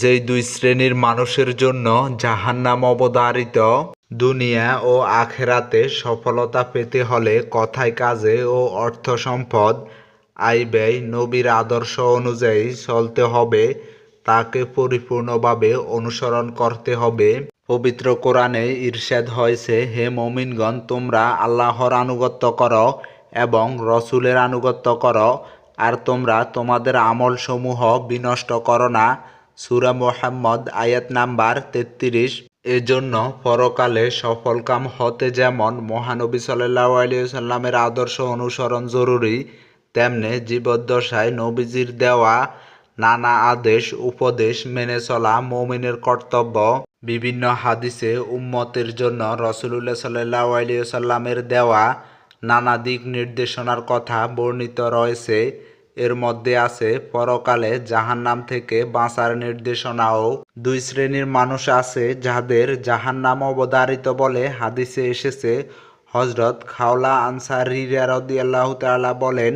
যেই দুই শ্রেণির মানুষের জন্য জাহান্নাম অবধারিত, দুনিয়া ও আখেরাতে সফলতা পেতে হলে কথায় কাজে ও অর্থ সম্পদ, আয় ব্যয়, নবীর আদর্শ অনুযায়ী চলতে হবে, তাকে পরিপূর্ণভাবে অনুসরণ করতে হবে। পবিত্র কোরআনে ইরশাদ হয়েছে, হে মমিনগণ, তোমরা আল্লাহর আনুগত্য করো এবং রসুলের আনুগত্য করো, আর তোমরা তোমাদের আমলসমূহ বিনষ্ট করো না। সুরা মোহাম্মদ আয়াত নাম্বার তেত্রিশ। এজন্য পরকালে সফলকাম হতে যেমন মহানবী সাল্লাহ আলিয়াল্লামের আদর্শ অনুসরণ জরুরি, তেমনি জীবদ্দশায় নবীজির দেওয়া নানা আদেশ, উপদেশ মেনে চলা মমিনের কর্তব্য। বিভিন্ন হাদিসে উম্মতের জন্য রসুলুল্লাহ সাল্লাহ আলিয়াল্লামের দেওয়া নানা দিক নির্দেশনার কথা বর্ণিত রয়েছে। এর মধ্যে আছে পরকালে জাহান্নাম থেকে বাঁচার নির্দেশনাও। দুই শ্রেণির মানুষ আছে যাদের জাহান্নাম অবধারিত বলে হাদিসে এসেছে। হজরত খাওলা আনসারি রাদিয়াল্লাহু তাআলা বলেন,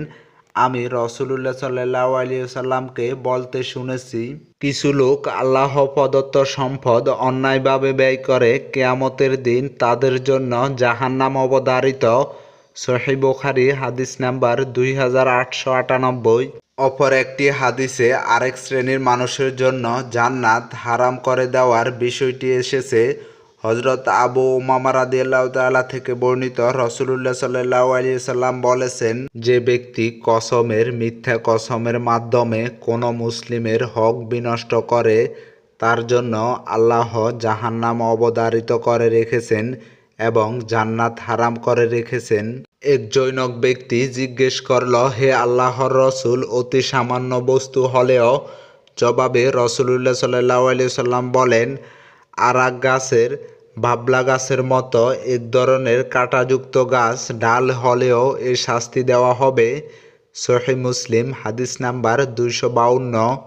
আমি রসুলুল্লাহ সাল্লাহ বলতে শুনেছি, কিছু লোক আল্লাহ প্রদত্ত সম্পদ অন্যায়ভাবে ব্যয় করে, কেয়ামতের দিন তাদের জন্য জাহান্নাম অবধারিত সহি বুখারি, হাদিস নাম্বার দুই হাজার আটশো আটানব্বই। অপর একটি হাদিসে আরেক শ্রেণির মানুষের জন্য জান্নাত হারাম করে দেওয়ার বিষয়টি এসেছে। হজরত আবু উমামা রাদিয়াল্লাহু থেকে বর্ণিত রসুলুল্লাহ সাল্লাহ সাল্লাম বলেছেন, যে ব্যক্তি কসমের, মিথ্যা কসমের মাধ্যমে কোনো মুসলিমের হক বিনষ্ট করে, তার জন্য আল্লাহ জাহান্নাম অবধারিত করে রেখেছেন। এবং জান্নাত হারাম করে রেখেছেন। এক জৈনক ব্যক্তি জিজ্ঞেস করল, হে আল্লাহর রসুল, অতি সামান্য বস্তু হলেও? জবাবে রসুলুল্লাহ সাল্লাহ সাল্লাম বলেন, আরাক গাছের, বাবলা গাছের মতো এক ধরনের কাঁটাযুক্ত গাছ ডাল হলেও এ শাস্তি দেওয়া হবে। সহি মুসলিম, হাদিস নাম্বার দুইশো বাউন্ন।